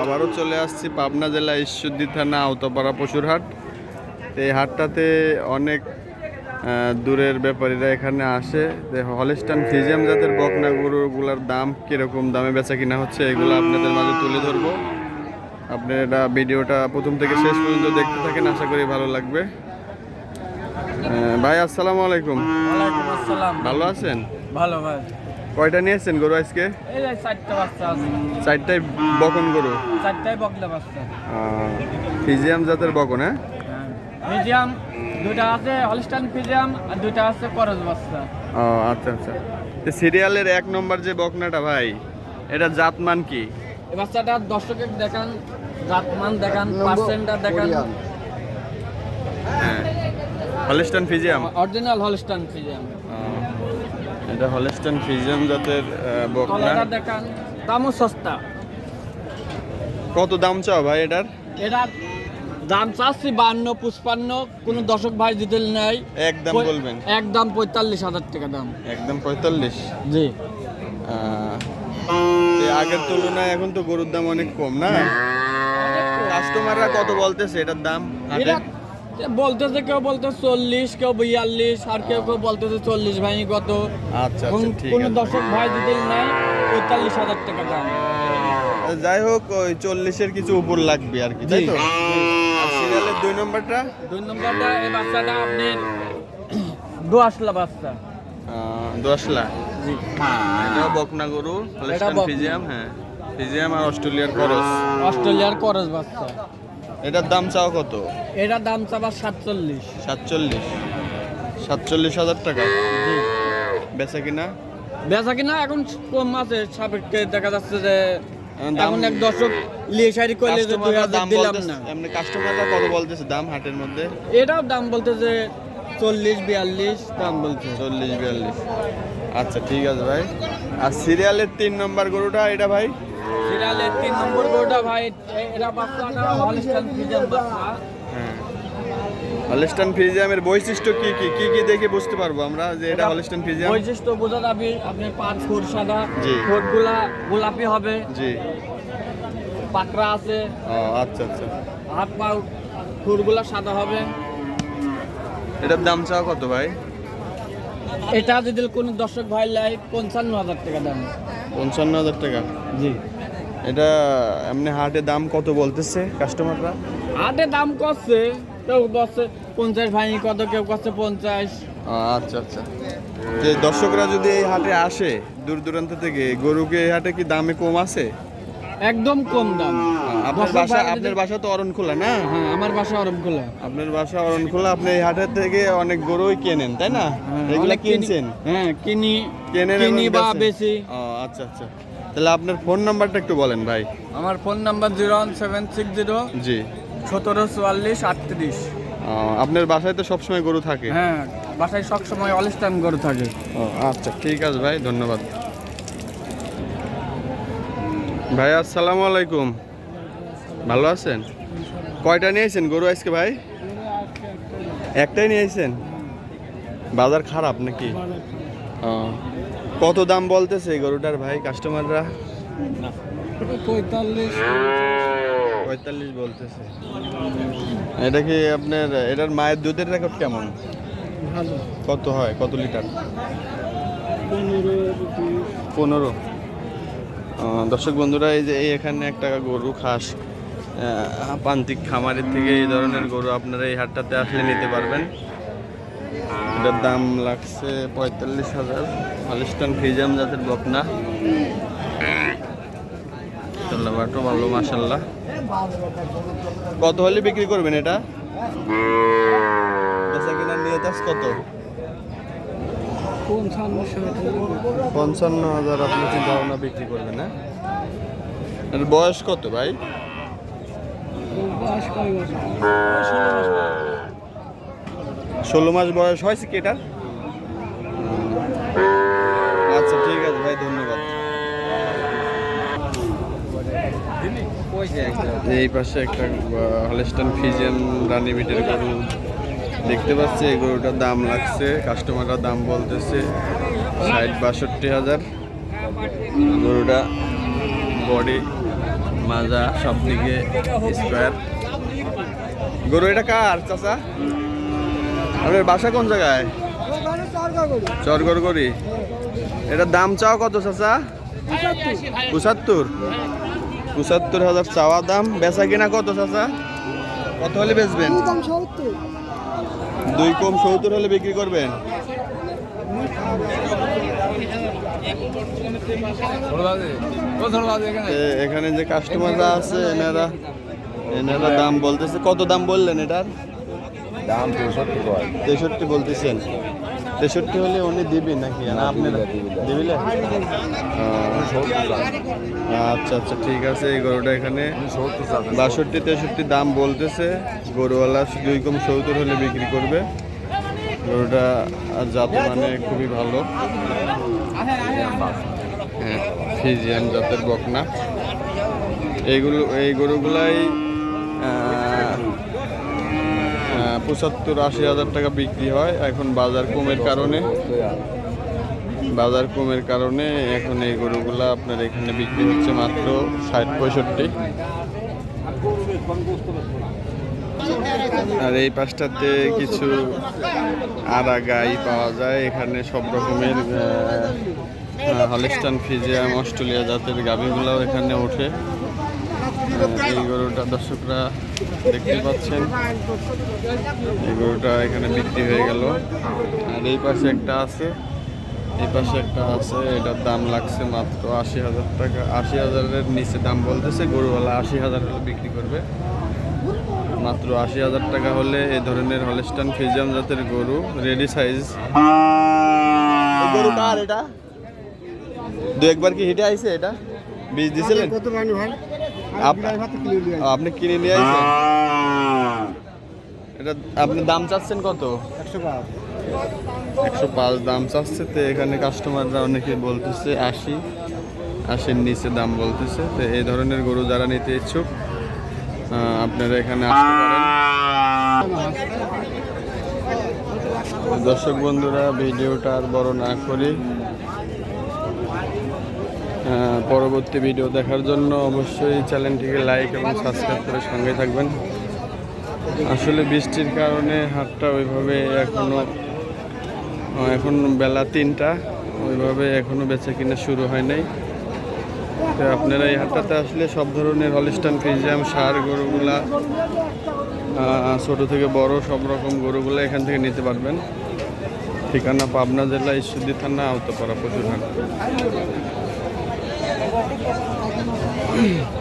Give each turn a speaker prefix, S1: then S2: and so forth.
S1: আবারও চলে আসছি পাবনা জেলা ঈশ্বরদী থানা আওতাপাড়া পশুর হাট। এই হাটটাতে অনেক দূরের ব্যাপারীরা এখানে আসে। হলিস্টান ফিজিয়াম জাতের বকনা গরুগুলার দাম কীরকম, দামে বেচা কিনা হচ্ছে, এগুলো আপনাদের মাঝে তুলে ধরবো। আপনারা ভিডিওটা প্রথম থেকে শেষ পর্যন্ত দেখতে থাকেন, আশা করি ভালো লাগবে। ভাই আসসালামু আলাইকুম।
S2: ওয়ালাইকুম আসসালাম।
S1: ভালো আছেন?
S2: ভালো ভাই।
S1: কয়টা নিয়েছেন গরু আজকে?
S2: এই যে চারটা বাচ্চা আছে।
S1: চারটায় বকন গরু?
S2: চারটাই বকলা বাচ্চা।
S1: ফিজিয়াম জাতের বকন হ্যাঁ?
S2: মিডিয়াম দুইটা আছে হলিস্টান ফিজিয়াম আর দুইটা আছে করজ বাচ্চা।
S1: ও আচ্ছা আচ্ছা। তো সিরিয়ালের এক নম্বর যে বকনাটা ভাই এটা জাতমান কি?
S2: এই বাচ্চাটা দর্শকের দেখান জাতমান দেখান পার্সেন্টটা দেখান।
S1: হ্যাঁ। হলিস্টান ফিজিয়াম
S2: অরিজিনাল হলিস্টান ফিজিয়াম
S1: এটা হলিস্টান ফিজিয়াম জাতের বকনা।
S2: দেখান দামও সস্তা।
S1: কত দাম চাও ভাই এটার?
S2: এটা দাম চাচ্ছি বান্ন পুষ্পান্ন কোনো দর্শক ভাই দিতে নেই।
S1: একদম বলবেন।
S2: একদম পঁয়তাল্লিশ হাজার টাকা দাম।
S1: একদম পঁয়তাল্লিশ?
S2: জি।
S1: আগের তুলনায় এখন তো গরুর দাম অনেক কম না? কাস্টমাররা কত বলতেছে এটার দাম?
S2: বলতেছে কেউ বলতে চল্লিশ কেউ বিয়াল্লিশ আর কেউ কেউ বলতেছে চল্লিশ ভাই কত?
S1: আচ্ছা আচ্ছা
S2: কোন- দর্শক ভাই দিতে নাই পঁয়তাল্লিশ হাজার টাকা দাম।
S1: যাই হোক ওই চল্লিশের কিছু উপর লাগবে আর কি তাই তো? সিরিয়ালের দুই নম্বরটা?
S2: দুই নম্বরটা এই বাচ্চাটা আপনার দোয়াশলা বাচ্চা।
S1: লাখ
S2: জি।
S1: এটাও বকনা গরু হলিস্টান ফিজিয়াম হ্যাঁ। ফিজিয়াম আর অস্ট্রেলিয়ার করস।
S2: অস্ট্রেলিয়ার করজ বাচ্চা।
S1: এটার দাম চাও কত?
S2: এটার দাম চাবা সাতচল্লিশ।
S1: সাতচল্লিশ। সাতচল্লিশ হাজার টাকা।
S2: জি।
S1: বেচা কিনা?
S2: বেচা কিনা এখন কম আছে। সাপেক্ষে দেখা যাচ্ছে যে এখন এক দর্শক লিয়ে সারি করলে যে দুই হাজার দিলাম না।
S1: এমনি কাস্টমাররা কত বলতেছে দাম হাটের মধ্যে?
S2: এটাও দাম বলতে যে চল্লিশ বিয়াল্লিশ দাম বলছে
S1: চল্লিশ বিয়াল্লিশ। আচ্ছা ঠিক আছে ভাই। আর সিরিয়ালের তিন নম্বর গরুটা এটা ভাই?
S2: সিরিয়ালের তিন নম্বর গরুটা ভাই এ- এরা বাচ্চাটা হলিস্টান ফ্রিজিয়ান বাচ্চা
S1: হলিস্টান ফিজিয়ামের বৈশিষ্ট্য কি কি? কি কি দেখে বুঝতে পারব আমরা যে এটা হলিস্টান ফিজিয়াম?
S2: বৈশিষ্ট্য বোঝা যাবে আপনার পাঁচ ফুট সাদা। ঠোঁটগুলা গোলাপি হবে।
S1: জি।
S2: পাকড়া আছে।
S1: ও আচ্ছা আচ্ছা।
S2: হাত পা খুরগুলা সাদা হবে।
S1: এটার দাম চাও কত ভাই?
S2: এটা যদি কোনো দর্শক ভাই লাই পঞ্চান্ন হাজার টাকা দাম।
S1: পঞ্চান্ন হাজার টাকা।
S2: জি।
S1: এটা এমনি হাটে দাম কত বলতেছে কাস্টমাররা
S2: হাটে দাম করছে কেউ বলছে পঞ্চাশ ভাই কত কেউ করছে পঞ্চাশ।
S1: আচ্ছা আচ্ছা। যে দর্শকরা যদি এই হাটে আসে দূর দূরান্ত থেকে গরুকে এই হাটে কি দামে কম আছে?
S2: একদম কম দাম।
S1: আপনার বাসা আপনার বাসা তো অরণখোলা না?
S2: হ্যাঁ আমার বাসা অরমখোলা
S1: আপনার বাসা অরণখোলা আপনি এই হাটের থেকে অনেক গরুই কেনেন তাই না? এগুলা
S2: অনেক
S1: কিনছেন?
S2: হ্যাঁ কিনি
S1: কেনেন
S2: কিনি বা? বেশি
S1: ও আচ্ছা আচ্ছা। তাহলে আপনার ফোন নাম্বারটা একটু বলেন ভাই।
S2: আমার phone number zero one seven six zero
S1: জি।
S2: সতেরো চুয়াল্লিশ আটত্রিশ।
S1: আপনার বাসায় তো সবসময় গরু থাকে?
S2: হ্যাঁ বাসায় সব সময় অলিস্টান করে থাকে।
S1: ও আচ্ছা ঠিক আছে ভাই ধন্যবাদ। ভাই আসসালামু আলাইকুম। ভালো আছেন? কয়টা নিয়েছেন গরু আজকে ভাই? একটাই নিয়েছেন বাজার খারাপ নাকি? কত দাম বলতেছে এই গরুটার ভাই কাস্টমাররা
S2: পঁয়তাল্লিশ
S1: পঁয়তাল্লিশ বলতেছে। এটা কি আপনার এটার মায়ের দুধের রেকর্ড কেমন?
S2: ভালো।
S1: কত হয়? কত লিটার?
S2: পনেরো
S1: দর্শক বন্ধুরা এই যে এখানে একটা গরু খাস। প্রান্তিক খামারের থেকে এই ধরনের গরু আপনারা এই হাটটাতে আসলে নিতে পারবেন। এটার দাম লাগছে পঁয়তাল্লিশ হাজার। হলিস্টান ফিজাম জাতের বকনা। ভালো মাসাল্লাহ কত হলে বিক্রি করবেন এটা? কত? পঞ্চান্ন হাজার আপনি চিন্তা ভাবনা বিক্রি করবেন এর বয়স কত ভাই? ষোলো মাস বয়স হয়েছে কি এটার আচ্ছা ঠিক আছে ভাই, ধন্যবাদ। এই পাশে একটা হলেস্টান ফিজিয়ান রানি মিটের গরু দেখতে পাচ্ছি, এই গরুটার দাম লাগছে কাস্টমাররা দাম বলতেছে ষাট বাষট্টি হাজার। গরুটা বডি মাজা সব দিকে স্কোয়ার গরু এটা কার, চাচা? আপনার বাসা কোন জায়গায়? চরগড় করি এটার দাম চাও কত, চাচা? পঁচাত্তর। পঁচাত্তর হাজার চাওয়া দাম। বেচা কিনা কত, চাচা? কত হলে বেচবেন? দুই কম সত্তর হলে বিক্রি করবেন? এখানে? যে কাস্টমাররা আছে এনারা এনারা দাম বলতেছে কত দাম বললেন এটার?
S3: দাম তেষট্টি
S1: তেষট্টি বলতেছেন। তেষট্টি হলে উনি দিবেন নাকি? না আপনি দিবিলে? আচ্ছা আচ্ছা ঠিক আছে এই গরুটা এখানে। বাষট্টি তেষট্টি দাম বলতেছে। গরুওয়ালা দুই কম সত্তর হলে বিক্রি করবে। গরুটা আর জাত মানে খুবই ভালো। ফিজিয়ান জাতের বকনা। এইগুলো এই গরুগুলাই পঁচাত্তর আশি হাজার টাকা বিক্রি হয়। এখন বাজার কমের কারণে। বাজার কমের কারণে এখন এই গরুগুলা আপনার এখানে বিক্রি হচ্ছে মাত্র ষাট পঁয়ষট্টি। আর এই পাশটাতে কিছু আড়া গাই পাওয়া যায়। এখানে সব রকমের হলিস্টান, ফিজিয়াম, অস্ট্রেলিয়া জাতের গাভীগুলোও এখানে ওঠে। এই গরুটা দর্শকরা দেখতে পাচ্ছেন। এই গরুটা এখানে বিক্রি হয়ে গেল। আর এই পাশে একটা আছে। এই পাশে একটা আছে, এটার দাম লাগছে মাত্র আশি হাজার টাকা। আশি হাজারের নিচে দাম বলতেছে, গরুওয়ালা আশি হাজার হলে বিক্রি করবে। মাত্র আশি হাজার টাকা হলে এই ধরনের হলস্টান, ফিজিয়াম জাতের গরু রেডি সাইজ এটা? দু একবার কি হিটে আইছে এটা? বীজ দিছিলেন?
S4: কত রানি ভাই?
S1: আপ- আপনি কিনে নিয়ে আইছেন? এটা আপনি দাম চাচ্ছেন কত?
S4: একশো পাঁচ।
S1: একশো পাঁচ দাম চাচ্ছে তো এখানে কাস্টমাররা অনেকে বলতেছে আশি। আশির নিচে দাম বলতেছে তো এই ধরনের গরু যারা নিতে ইচ্ছুক আপনারা এখানে আসতে পারেন। দর্শক বন্ধুরা ভিডিওটা আর বড় না করি পরবর্তী ভিডিও দেখার জন্য অবশ্যই চ্যানেলটিকে লাইক এবং সাবস্ক্রাইব করে সঙ্গে থাকবেন। আসলে বৃষ্টির কারণে হাটটা ওইভাবে এখনও এখন বেলা তিনটা, ওইভাবে এখনও বেচা কিনা শুরু হয় নাই। তো আপনারা এই হাটটাতে আসলে সব ধরনের হলিস্টান ফিজিয়াম সার গরুগুলা ছোট থেকে বড় সব রকম গরুগুলা এখান থেকে নিতে পারবেন। ঠিকানা পাবনা জেলা ঈশ্বরদী থানা আওতাপাড়া প্রচুর হাট। うん。